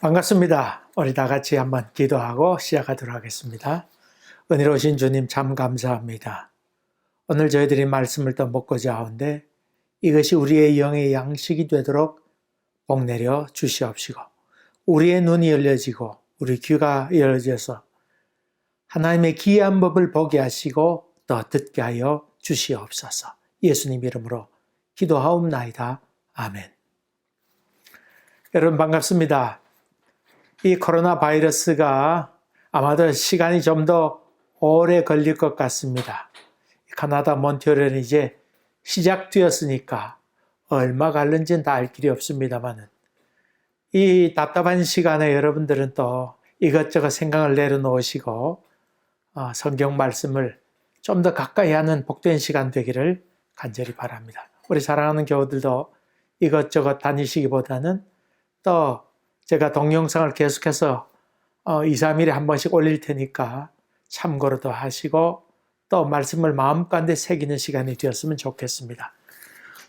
반갑습니다. 우리 다 같이 한번 기도하고 시작하도록 하겠습니다. 은혜로우신 주님 참 감사합니다. 오늘 저희들이 말씀을 또 먹고자 하는데 이것이 우리의 영의 양식이 되도록 복 내려 주시옵시고 우리의 눈이 열려지고 우리 귀가 열려져서 하나님의 기이한 법을 보게 하시고 또 듣게 하여 주시옵소서. 예수님 이름으로 기도하옵나이다. 아멘. 여러분 반갑습니다. 이 코로나 바이러스가 아마도 시간이 좀 더 오래 걸릴 것 같습니다. 카나다 몬트리올은 이제 시작되었으니까 얼마 갈는지는 다 알 길이 없습니다만은 이 답답한 시간에 여러분들은 또 이것저것 생각을 내려놓으시고 어, 성경 말씀을 좀 더 가까이 하는 복된 시간 되기를 간절히 바랍니다. 우리 사랑하는 교우들도 이것저것 다니시기보다는 또 제가 동영상을 계속해서 어, 2, 3일에 한 번씩 올릴 테니까 참고로도 하시고 또 말씀을 마음가운데 새기는 시간이 되었으면 좋겠습니다.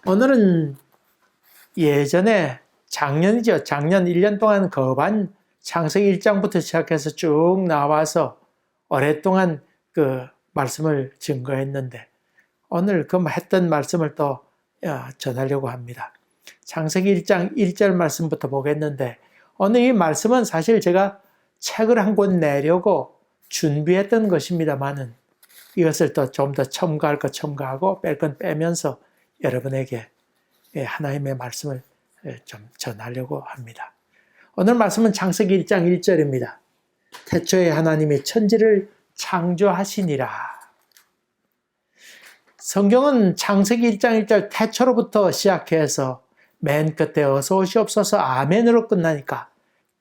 오늘은 예전에 작년이죠. 작년 1년 동안 거반 창세기 1장부터 시작해서 쭉 나와서 오랫동안 그 말씀을 증거했는데 오늘 그 했던 말씀을 또 어, 전하려고 합니다. 창세기 1장 1절 말씀부터 보겠는데 오늘 이 말씀은 사실 제가 책을 한 권 내려고 준비했던 것입니다만은 이것을 또 좀 더 첨가할 것 첨가하고 뺄 건 빼면서 여러분에게 예, 하나님의 말씀을 예, 좀 전하려고 합니다. 오늘 말씀은 창세기 1장 1절입니다. 태초에 하나님이 천지를 창조하시니라. 성경은 창세기 1장 1절 태초로부터 시작해서 맨 끝에 어서 오시옵소서 아멘으로 끝나니까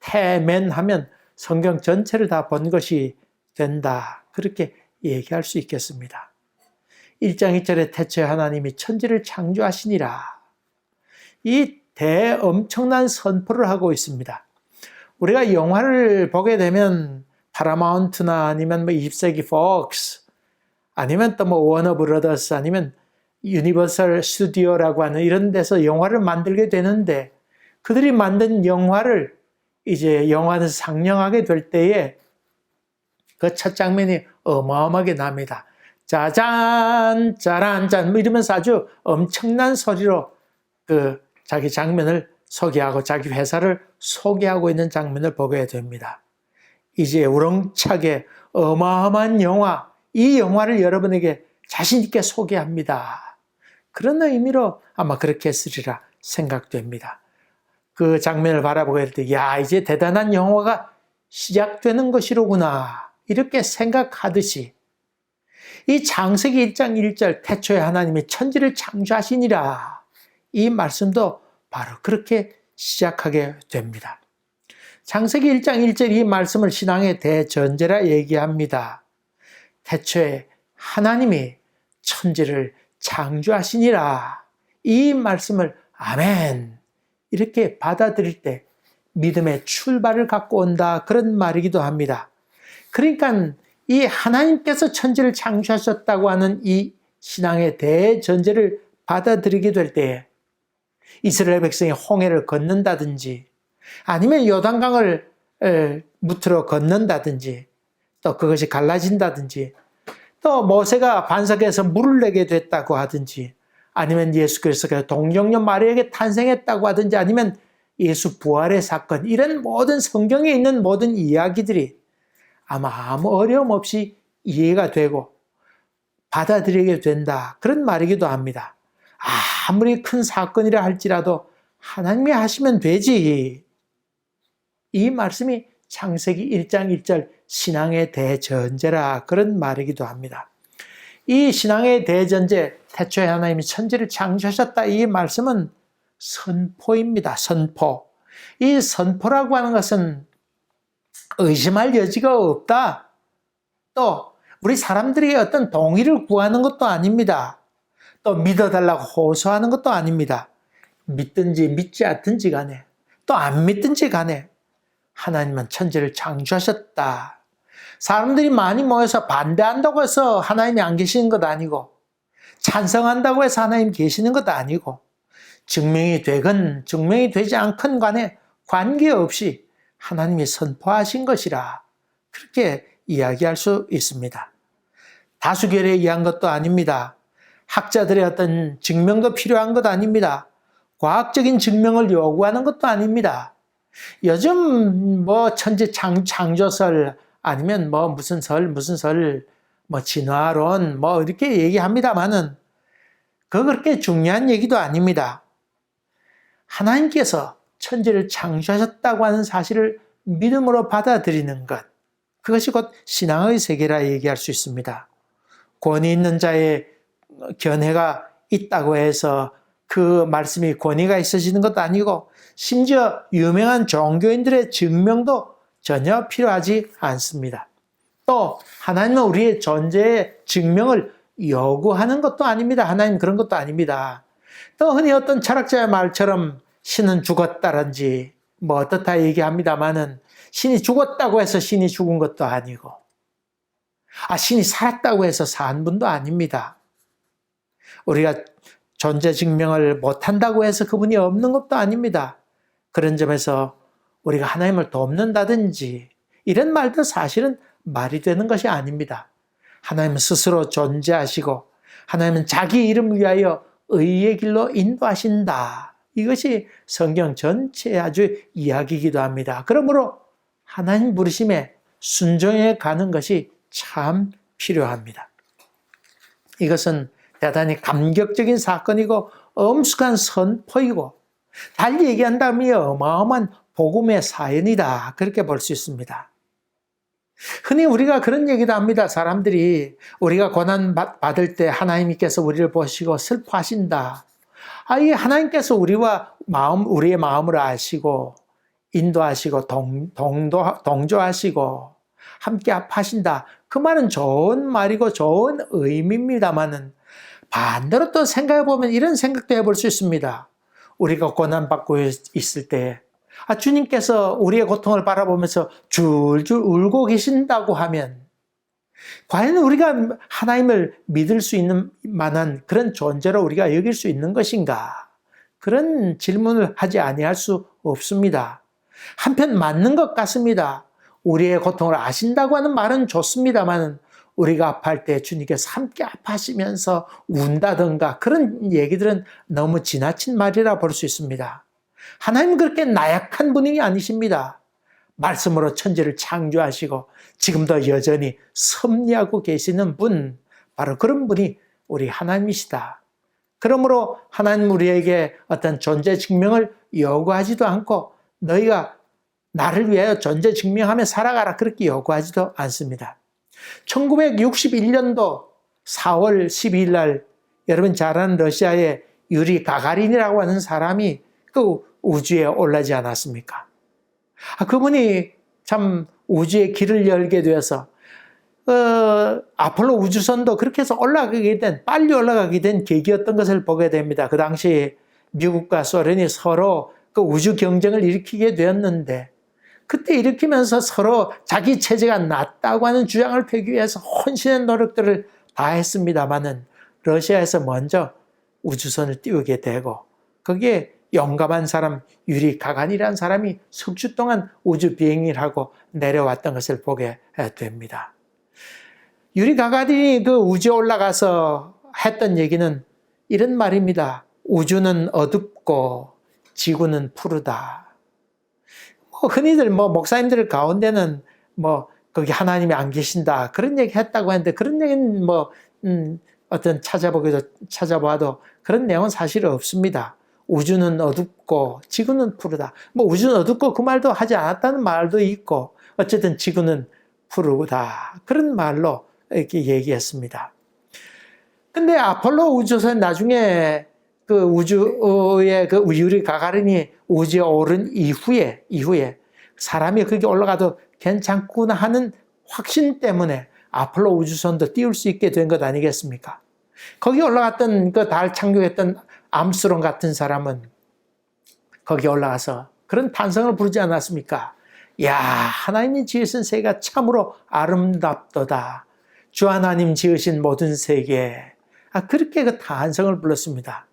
태멘 하면 성경 전체를 다 본 것이 된다. 그렇게 얘기할 수 있겠습니다. 1장 2절에 태초에 하나님이 천지를 창조하시니라. 이 대엄청난 선포를 하고 있습니다. 우리가 영화를 보게 되면 파라마운트나 아니면 뭐 20세기 폭스 아니면 또 뭐 워너 브러더스 아니면 유니버설 스튜디오라고 하는 이런 데서 영화를 만들게 되는데 그들이 만든 영화를 이제 영화에서 상영하게 될 때에 그 첫 장면이 어마어마하게 납니다. 짜잔, 짜란, 짠, 뭐 이러면서 아주 엄청난 소리로 그 자기 장면을 소개하고 자기 회사를 소개하고 있는 장면을 보게 됩니다. 이제 우렁차게 어마어마한 영화, 이 영화를 여러분에게 자신있게 소개합니다. 그런 의미로 아마 그렇게 했으리라 생각됩니다. 그 장면을 바라보게 될 때, 야, 이제 대단한 영화가 시작되는 것이로구나. 이렇게 생각하듯이 이 장세기 1장 1절 태초에 하나님이 천지를 창조하시니라 이 말씀도 바로 그렇게 시작하게 됩니다. 장세기 1장 1절 이 말씀을 신앙의 대전제라 얘기합니다. 태초에 하나님이 천지를 창조하시니라 이 말씀을 아멘 이렇게 받아들일 때 믿음의 출발을 갖고 온다 그런 말이기도 합니다. 그러니까 이 하나님께서 천지를 창조하셨다고 하는 이 신앙의 대전제를 받아들이게 될 때에 이스라엘 백성이 홍해를 걷는다든지 아니면 요단강을 무트로 걷는다든지 또 그것이 갈라진다든지 또 모세가 반석에서 물을 내게 됐다고 하든지 아니면 예수 그리스도가 동정녀 마리에게 탄생했다고 하든지 아니면 예수 부활의 사건 이런 모든 성경에 있는 모든 이야기들이 아마 아무 어려움 없이 이해가 되고 받아들이게 된다. 그런 말이기도 합니다. 아무리 큰 사건이라 할지라도 하나님이 하시면 되지. 이 말씀이 창세기 1장 1절 신앙의 대전제라 그런 말이기도 합니다. 이 신앙의 대전제, 태초에 하나님이 천지를 창조하셨다. 이 말씀은 선포입니다. 선포. 이 선포라고 하는 것은 의심할 여지가 없다. 또 우리 사람들이 어떤 동의를 구하는 것도 아닙니다. 또 믿어달라고 호소하는 것도 아닙니다. 믿든지 믿지 않든지 간에 또 안 믿든지 간에 하나님은 천지를 창조하셨다. 사람들이 많이 모여서 반대한다고 해서 하나님이 안 계시는 것 아니고 찬성한다고 해서 하나님 계시는 것도 아니고 증명이 되건 증명이 되지 않건 간에 관계없이 하나님이 선포하신 것이라 그렇게 이야기할 수 있습니다. 다수결에 의한 것도 아닙니다. 학자들의 어떤 증명도 필요한 것 아닙니다. 과학적인 증명을 요구하는 것도 아닙니다. 요즘 뭐 창, 창조설 아니면 뭐 무슨 설 무슨 설 뭐 진화론 뭐 이렇게 얘기합니다만은 그 그렇게 중요한 얘기도 아닙니다. 하나님께서 천지를 창조하셨다고 하는 사실을 믿음으로 받아들이는 것 그것이 곧 신앙의 세계라 얘기할 수 있습니다. 권위 있는 자의 견해가 있다고 해서 그 말씀이 권위가 있어지는 것도 아니고 심지어 유명한 종교인들의 증명도 전혀 필요하지 않습니다. 또 하나님은 우리의 존재의 증명을 요구하는 것도 아닙니다. 하나님 그런 것도 아닙니다. 또 흔히 어떤 철학자의 말처럼 신은 죽었다든지 뭐 어떻다 얘기합니다만은 신이 죽었다고 해서 신이 죽은 것도 아니고 아 신이 살았다고 해서 산 분도 아닙니다. 우리가 존재 증명을 못한다고 해서 그분이 없는 것도 아닙니다. 그런 점에서 우리가 하나님을 돕는다든지 이런 말도 사실은 말이 되는 것이 아닙니다. 하나님은 스스로 존재하시고 하나님은 자기 이름을 위하여 의의 길로 인도하신다. 이것이 성경 전체의 아주 이야기이기도 합니다. 그러므로 하나님 부르심에 순종해 가는 것이 참 필요합니다. 이것은 대단히 감격적인 사건이고 엄숙한 선포이고 달리 얘기한다면 어마어마한 복음의 사연이다. 그렇게 볼 수 있습니다. 흔히 우리가 그런 얘기도 합니다. 사람들이 우리가 고난 받을 때 하나님께서 우리를 보시고 슬퍼하신다. 아, 이 하나님께서 우리와 마음, 우리의 마음을 아시고 인도하시고 동, 동도, 동조하시고 함께 아파하신다. 그 말은 좋은 말이고 좋은 의미입니다만은 반대로 또 생각해 보면 이런 생각도 해볼 수 있습니다. 우리가 고난받고 있을 때 아, 주님께서 우리의 고통을 바라보면서 줄줄 울고 계신다고 하면 과연 우리가 하나님을 믿을 수 있는 만한 그런 존재로 우리가 여길 수 있는 것인가? 그런 질문을 하지 아니할 수 없습니다. 한편 맞는 것 같습니다. 우리의 고통을 아신다고 하는 말은 좋습니다만 우리가 아파할 때 주님께서 함께 아파하시면서 운다던가 그런 얘기들은 너무 지나친 말이라 볼 수 있습니다. 하나님은 그렇게 나약한 분이 아니십니다. 말씀으로 천지를 창조하시고 지금도 여전히 섭리하고 계시는 분, 바로 그런 분이 우리 하나님이시다. 그러므로 하나님 우리에게 어떤 존재 증명을 요구하지도 않고 너희가 나를 위하여 존재 증명하며 살아가라 그렇게 요구하지도 않습니다. 1961년도 4월 12일 날 여러분 잘 아는 러시아의 유리 가가린이라고 하는 사람이 그 우주에 올라지 않았습니까? 아, 그분이 참 우주의 길을 열게 되어서 어, 아폴로 우주선도 그렇게 해서 올라가게 된 빨리 올라가게 된 계기였던 것을 보게 됩니다. 그 당시 미국과 소련이 서로 그 우주 경쟁을 일으키게 되었는데 그때 일으키면서 서로 자기 체제가 낮다고 하는 주장을 펴기 위해서 혼신의 노력들을 다 했습니다마는 러시아에서 먼저 우주선을 띄우게 되고 거기에 용감한 사람 유리 가간이라는 사람이 석주 동안 우주 비행을 하고 내려왔던 것을 보게 됩니다. 유리 가간이 그 우주에 올라가서 했던 얘기는 이런 말입니다. 우주는 어둡고 지구는 푸르다. 뭐 흔히들 뭐 목사님들 가운데는 뭐 거기 하나님이 안 계신다 그런 얘기 했다고 하는데 그런 얘기는 뭐 음, 어떤 찾아보기도 찾아봐도 그런 내용은 사실 없습니다. 우주는 어둡고 지구는 푸르다. 뭐 우주는 어둡고 그 말도 하지 않았다는 말도 있고 어쨌든 지구는 푸르다. 그런 말로 이렇게 얘기했습니다. 근데 아폴로 우주선 나중에 그 우주의 그 유리 가가린이 우주에 오른 이후에 이후에 사람이 거기 올라가도 괜찮구나 하는 확신 때문에 아폴로 우주선도 띄울 수 있게 된 것 아니겠습니까? 거기 올라갔던 그 달 착륙했던 암스롱 같은 사람은 거기 올라가서 그런 탄성을 부르지 않았습니까? 야, 하나님이 지으신 세계가 참으로 아름답도다. 주 하나님 지으신 모든 세계. 아, 그렇게 그 탄성을 불렀습니다.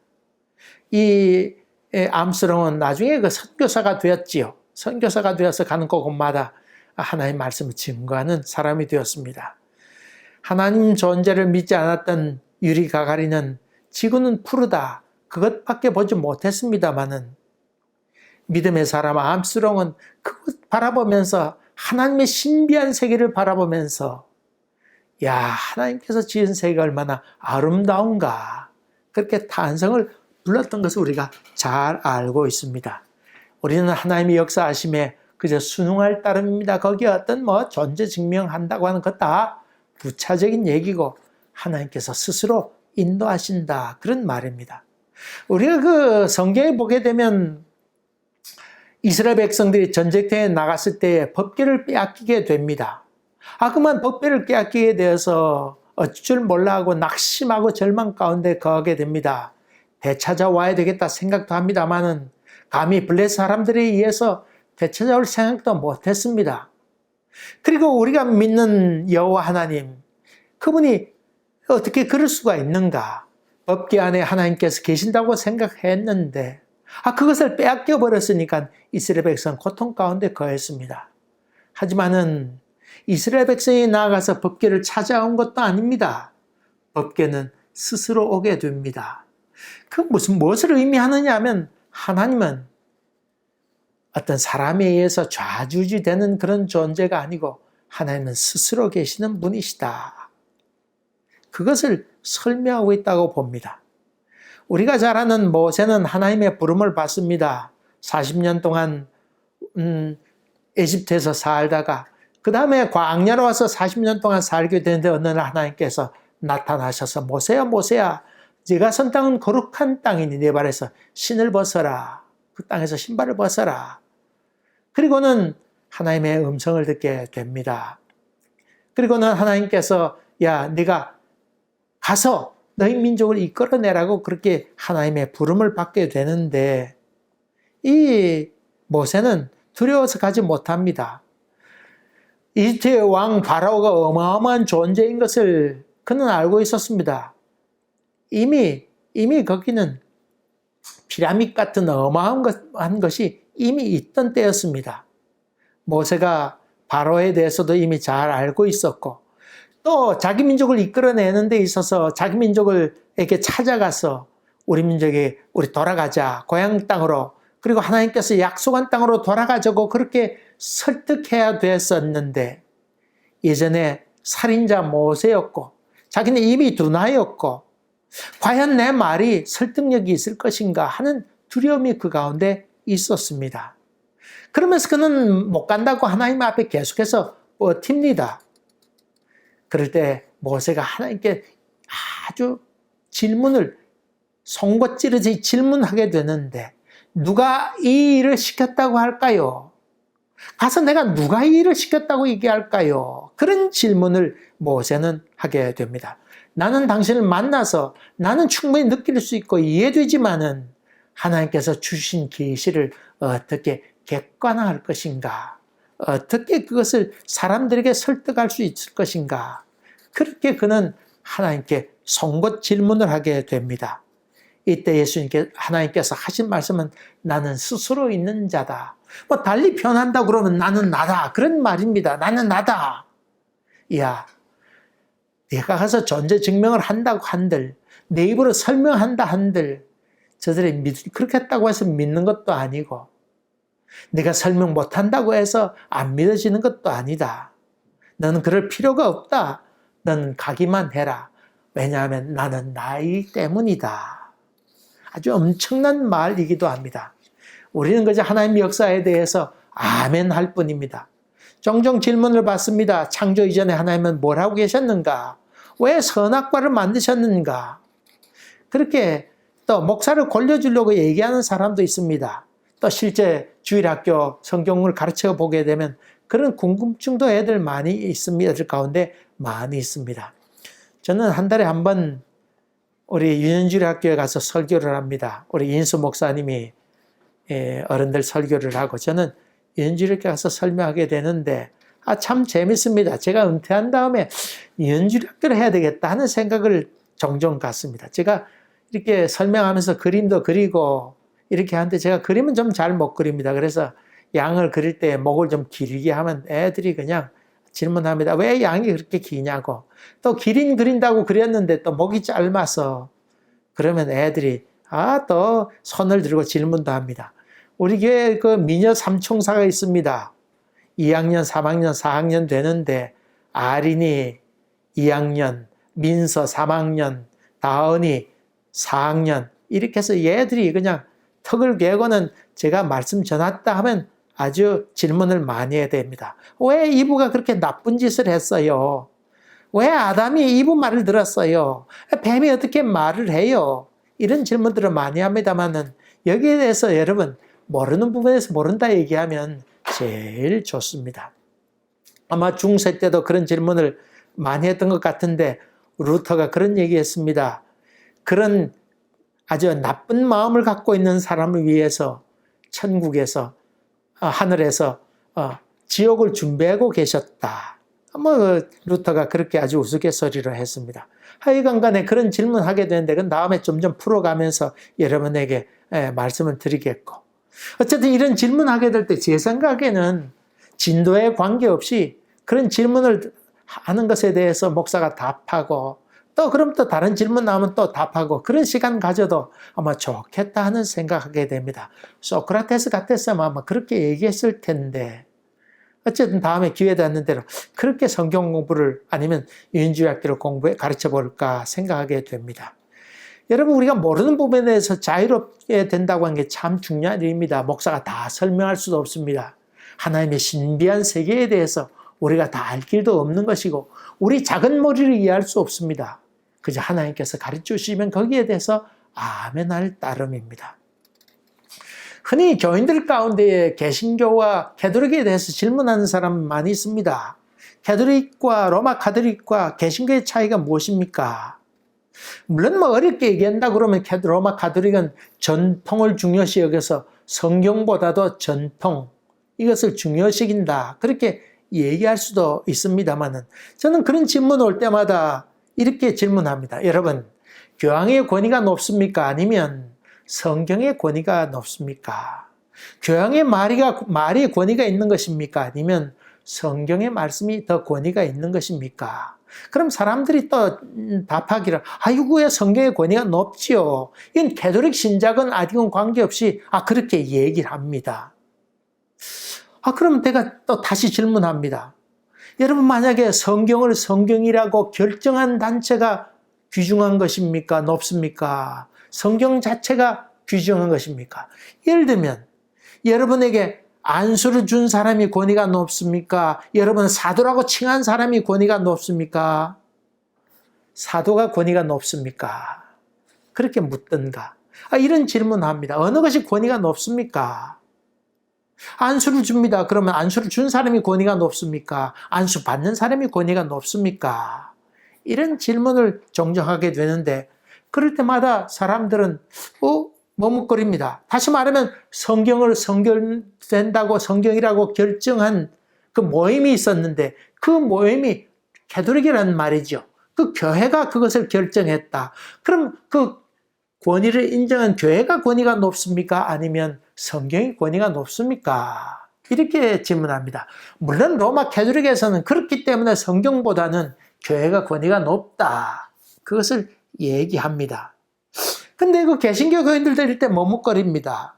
이 암스롱은 나중에 그 선교사가 되었지요. 선교사가 되어서 가는 곳마다 하나님 말씀을 증거하는 사람이 되었습니다. 하나님 존재를 믿지 않았던 유리 가가리는 지구는 푸르다 그것밖에 보지 못했습니다마는 믿음의 사람 암스롱은 그것 바라보면서 하나님의 신비한 세계를 바라보면서 야 하나님께서 지은 세계가 얼마나 아름다운가 그렇게 탄성을 불렀던 것을 우리가 잘 알고 있습니다. 우리는 하나님의 역사하심에 그저 순응할 따름입니다. 거기에 어떤 뭐 존재 증명한다고 하는 것 다 부차적인 얘기고 하나님께서 스스로 인도하신다 그런 말입니다. 우리가 그 성경에 보게 되면 이스라엘 백성들이 전쟁터에 나갔을 때 법궤를 빼앗기게 됩니다. 아, 그만 법궤를 빼앗기게 되어서 어쩔 줄 몰라 하고 낙심하고 절망 가운데 거하게 됩니다. 되찾아와야 되겠다 생각도 합니다만은 감히 블레 사람들에 의해서 되찾아올 생각도 못했습니다. 그리고 우리가 믿는 여호와 하나님, 그분이 어떻게 그럴 수가 있는가? 법계 안에 하나님께서 계신다고 생각했는데, 아, 그것을 빼앗겨 버렸으니까 이스라엘 백성 고통 가운데 거했습니다. 하지만은 이스라엘 백성이 나아가서 법계를 찾아온 것도 아닙니다. 법계는 스스로 오게 됩니다. 그 무슨 무엇을 의미하느냐 하면 하나님은 어떤 사람에 의해서 좌주지되는 그런 존재가 아니고 하나님은 스스로 계시는 분이시다. 그것을 설명하고 있다고 봅니다. 우리가 잘 아는 모세는 하나님의 부름을 받습니다. 40년 동안 음, 에집트에서 살다가 그 다음에 광야로 와서 40년 동안 살게 되는데 어느 날 하나님께서 나타나셔서 모세야 모세야 네가 선 땅은 거룩한 땅이니 내 발에서 신을 벗어라. 그 땅에서 신발을 벗어라. 그리고는 하나님의 음성을 듣게 됩니다. 그리고는 하나님께서 야 네가 가서 너희 민족을 이끌어내라고 그렇게 하나님의 부름을 받게 되는데 이 모세는 두려워서 가지 못합니다. 이집트의 왕 바라오가 어마어마한 존재인 것을 그는 알고 있었습니다. 이미 이미 거기는 피라밋 같은 어마어마한 것이 이미 있던 때였습니다. 모세가 바로에 대해서도 이미 잘 알고 있었고 또 자기 민족을 이끌어내는 데 있어서 자기 민족을 이렇게 찾아가서 우리 민족이 우리 돌아가자 고향 땅으로 그리고 하나님께서 약속한 땅으로 돌아가자고 그렇게 설득해야 됐었는데 예전에 살인자 모세였고 자기는 이미 두나였고 과연 내 말이 설득력이 있을 것인가 하는 두려움이 그 가운데 있었습니다. 그러면서 그는 못 간다고 하나님 앞에 계속해서 버팁니다. 그럴 때 모세가 하나님께 아주 질문을 송곳 찌르지 질문하게 되는데 누가 이 일을 시켰다고 할까요? 가서 내가 누가 이 일을 시켰다고 얘기할까요? 그런 질문을 모세는 하게 됩니다. 나는 당신을 만나서 나는 충분히 느낄 수 있고 이해되지만은 하나님께서 주신 계시를 어떻게 객관화할 것인가? 어떻게 그것을 사람들에게 설득할 수 있을 것인가? 그렇게 그는 하나님께 송곳 질문을 하게 됩니다. 이때 예수님께 하나님께서 하신 말씀은 나는 스스로 있는 자다. 뭐 달리 표현한다 그러면 나는 나다. 그런 말입니다. 나는 나다. 야, 내가 가서 존재 증명을 한다고 한들, 내 입으로 설명한다 한들, 저들이 믿, 그렇게 했다고 해서 믿는 것도 아니고, 내가 설명 못한다고 해서 안 믿어지는 것도 아니다. 너는 그럴 필요가 없다. 너는 가기만 해라. 왜냐하면 나는 나이기 때문이다. 아주 엄청난 말이기도 합니다. 우리는 그저 하나님의 역사에 대해서 아멘 할 뿐입니다. 종종 질문을 받습니다. 창조 이전에 하나님은 뭘 하고 계셨는가? 왜 선악과를 만드셨는가? 그렇게 또 목사를 골려주려고 얘기하는 사람도 있습니다. 또 실제 주일학교 성경을 가르쳐 보게 되면 그런 궁금증도 애들 많이 있습니다. 애들 가운데 많이 있습니다. 저는 한 달에 한 번 우리 유년주일 학교에 가서 설교를 합니다. 우리 인수 목사님이 예, 어른들 설교를 하고 저는 유년주일 학교 가서 설명하게 되는데 아, 참 재밌습니다. 제가 은퇴한 다음에 유년주일 학교를 해야 되겠다 하는 생각을 종종 갖습니다. 제가 이렇게 설명하면서 그림도 그리고 이렇게 하는데 제가 그림은 좀 잘 못 그립니다. 그래서 양을 그릴 때 목을 좀 길게 하면 애들이 그냥 질문합니다. 왜 양이 그렇게 기냐고. 또 기린 그린다고 그렸는데 또 목이 짧아서 그러면 애들이 아 또 손을 들고 질문도 합니다. 우리 교회 그 미녀 삼총사가 있습니다. 2학년, 3학년, 4학년 되는데 아린이 2학년, 민서 3학년, 다은이 4학년 이렇게 해서 얘들이 그냥 턱을 개고는 제가 말씀 전했다 하면 아주 질문을 많이 해야 됩니다. 왜 이브가 그렇게 나쁜 짓을 했어요? 왜 아담이 이브 말을 들었어요? 뱀이 어떻게 말을 해요? 이런 질문들을 많이 합니다만은 여기에 대해서 여러분 모르는 부분에서 모른다 얘기하면 제일 좋습니다. 아마 중세 때도 그런 질문을 많이 했던 것 같은데 루터가 그런 얘기했습니다. 그런 아주 나쁜 마음을 갖고 있는 사람을 위해서 천국에서 어, 하늘에서 어, 지옥을 준비하고 계셨다. 뭐 루터가 그렇게 아주 우스갯소리로 했습니다. 하여간 간에 그런 질문하게 되는데 그 다음에 점점 풀어가면서 여러분에게 예, 말씀을 드리겠고 어쨌든 이런 질문하게 될 때 제 생각에는 진도에 관계없이 그런 질문을 하는 것에 대해서 목사가 답하고 또 그럼 또 다른 질문 나오면 또 답하고 그런 시간 가져도 아마 좋겠다 하는 생각하게 됩니다. 소크라테스 같았으면 아마 그렇게 얘기했을 텐데 어쨌든 다음에 기회 되는 대로 그렇게 성경 공부를 아니면 윤주학기를 공부해 가르쳐 볼까 생각하게 됩니다. 여러분 우리가 모르는 부분에 대해서 자유롭게 된다고 하는 게 참 중요한 일입니다. 목사가 다 설명할 수도 없습니다. 하나님의 신비한 세계에 대해서 우리가 다 알 길도 없는 것이고 우리 작은 머리를 이해할 수 없습니다. 그저 하나님께서 가르쳐 주시면 거기에 대해서 아멘할 따름입니다. 흔히 교인들 가운데 개신교와 캐도릭에 대해서 질문하는 사람 많이 있습니다. 캐도릭과 로마 카톨릭과 개신교의 차이가 무엇입니까? 물론 뭐 어렵게 얘기한다 그러면 로마 카톨릭은 전통을 중요시 여겨서 성경보다도 전통 이것을 중요시 여긴다 그렇게 얘기할 수도 있습니다만은 저는 그런 질문 올 때마다 이렇게 질문합니다. 여러분, 교황의 권위가 높습니까? 아니면 성경의 권위가 높습니까? 교황의 말이가, 말이 권위가 있는 것입니까? 아니면 성경의 말씀이 더 권위가 있는 것입니까? 그럼 사람들이 또 답하기를, 아이고, 왜 성경의 권위가 높지요? 이건 캐도릭 신작은 아직은 관계없이, 아, 그렇게 얘기를 합니다. 아, 그럼 내가 또 다시 질문합니다. 여러분 만약에 성경을 성경이라고 결정한 단체가 귀중한 것입니까? 높습니까? 성경 자체가 귀중한 것입니까? 예를 들면 여러분에게 안수를 준 사람이 권위가 높습니까? 여러분 사도라고 칭한 사람이 권위가 높습니까? 사도가 권위가 높습니까? 그렇게 묻던가. 아, 이런 질문합니다. 어느 것이 권위가 높습니까? 안수를 줍니다. 그러면 안수를 준 사람이 권위가 높습니까? 안수 받는 사람이 권위가 높습니까? 이런 질문을 종종 하게 되는데 그럴 때마다 사람들은 어? 머뭇거립니다. 다시 말하면 성경을 성결된다고 성경이라고 결정한 그 모임이 있었는데 그 모임이 캐도릭이라는 말이죠. 그 교회가 그것을 결정했다. 그럼 그 권위를 인정한 교회가 권위가 높습니까? 아니면 성경의 권위가 높습니까? 이렇게 질문합니다. 물론 로마 캐톨릭에서는 그렇기 때문에 성경보다는 교회가 권위가 높다. 그것을 얘기합니다. 근데 그 개신교 교인들 들을 때 머뭇거립니다.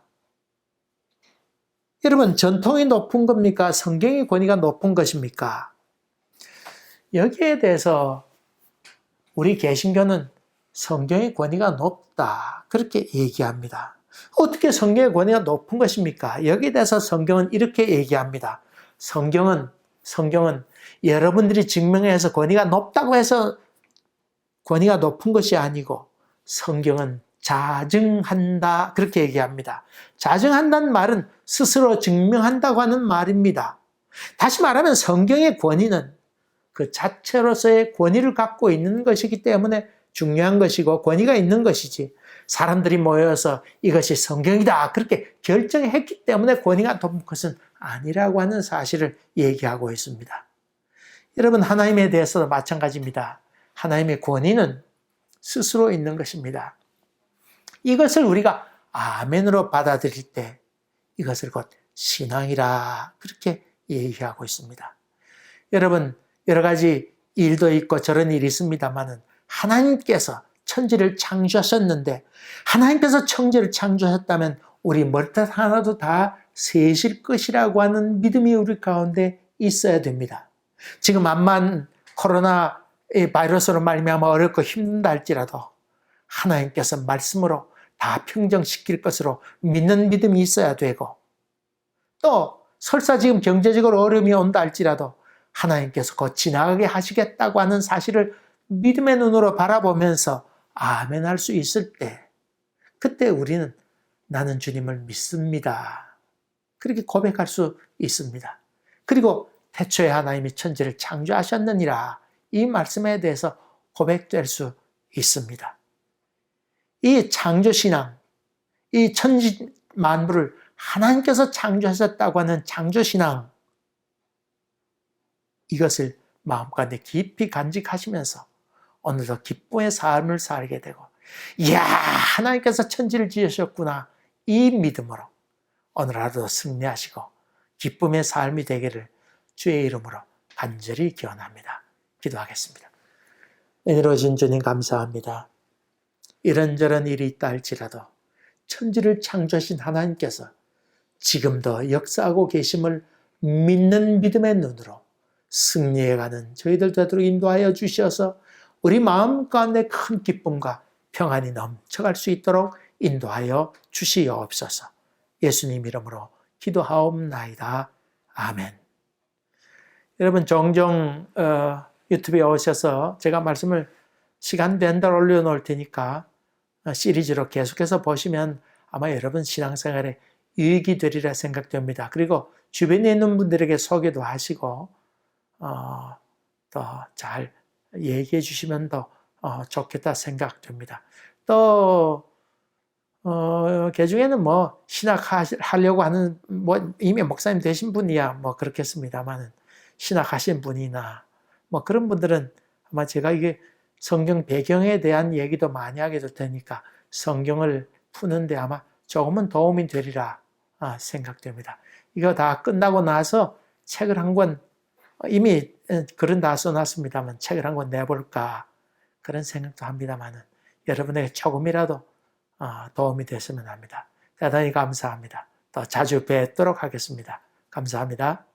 여러분, 전통이 높은 겁니까? 성경의 권위가 높은 것입니까? 여기에 대해서 우리 개신교는 성경의 권위가 높다. 그렇게 얘기합니다. 어떻게 성경의 권위가 높은 것입니까? 여기에 대해서 성경은 이렇게 얘기합니다. 성경은, 성경은 여러분들이 증명해서 권위가 높다고 해서 권위가 높은 것이 아니고 성경은 자증한다. 그렇게 얘기합니다. 자증한다는 말은 스스로 증명한다고 하는 말입니다. 다시 말하면 성경의 권위는 그 자체로서의 권위를 갖고 있는 것이기 때문에 중요한 것이고 권위가 있는 것이지 사람들이 모여서 이것이 성경이다 그렇게 결정했기 때문에 권위가 높은 것은 아니라고 하는 사실을 얘기하고 있습니다. 여러분 하나님에 대해서도 마찬가지입니다. 하나님의 권위는 스스로 있는 것입니다. 이것을 우리가 아멘으로 받아들일 때 이것을 곧 신앙이라 그렇게 얘기하고 있습니다. 여러분 여러 가지 일도 있고 저런 일이 있습니다만은 하나님께서 천지를 창조하셨는데 하나님께서 천지를 창조하셨다면 우리 머리털 하나도 다 세실 것이라고 하는 믿음이 우리 가운데 있어야 됩니다. 지금 암만 코로나 바이러스로 말미암아 어렵고 힘든다 할지라도 하나님께서 말씀으로 다 평정시킬 것으로 믿는 믿음이 있어야 되고 또 설사 지금 경제적으로 어려움이 온다 할지라도 하나님께서 곧 지나가게 하시겠다고 하는 사실을 믿음의 눈으로 바라보면서 아멘 할 수 있을 때 그때 우리는 나는 주님을 믿습니다. 그렇게 고백할 수 있습니다. 그리고 태초에 하나님이 천지를 창조하셨느니라 이 말씀에 대해서 고백될 수 있습니다. 이 창조신앙, 이 천지 만물을 하나님께서 창조하셨다고 하는 창조신앙, 이것을 마음가운데 깊이 간직하시면서 오늘도 기쁨의 삶을 살게 되고, 이야, 하나님께서 천지를 지으셨구나. 이 믿음으로 오늘 하루도 승리하시고 기쁨의 삶이 되기를 주의 이름으로 간절히 기원합니다. 기도하겠습니다. 은혜로우신 주님 감사합니다. 이런저런 일이 있다 할지라도 천지를 창조하신 하나님께서 지금도 역사하고 계심을 믿는 믿음의 눈으로 승리해가는 저희들 되도록 인도하여 주셔서 우리 마음 가운데 큰 기쁨과 평안이 넘쳐갈 수 있도록 인도하여 주시옵소서. 예수님 이름으로 기도하옵나이다. 아멘. 여러분 종종 어, 유튜브에 오셔서 제가 말씀을 시간 된 대로 올려놓을 테니까 어, 시리즈로 계속해서 보시면 아마 여러분 신앙생활에 유익이 되리라 생각됩니다. 그리고 주변에 있는 분들에게 소개도 하시고 어, 더잘 얘기해 주시면 더 어, 좋겠다 생각됩니다. 또 어, 개 중에는 뭐 신학하려고 하는 뭐 이미 목사님 되신 분이야 뭐 그렇겠습니다만은 신학하신 분이나 뭐 그런 분들은 아마 제가 이게 성경 배경에 대한 얘기도 많이 하게 될 테니까 성경을 푸는데 아마 조금은 도움이 되리라 아, 생각됩니다. 이거 다 끝나고 나서 책을 한 권 이미 글은 다 써놨습니다만 책을 한 권 내볼까 그런 생각도 합니다만은 여러분에게 조금이라도 아, 도움이 됐으면 합니다. 대단히 감사합니다. 더 자주 뵙도록 하겠습니다. 감사합니다.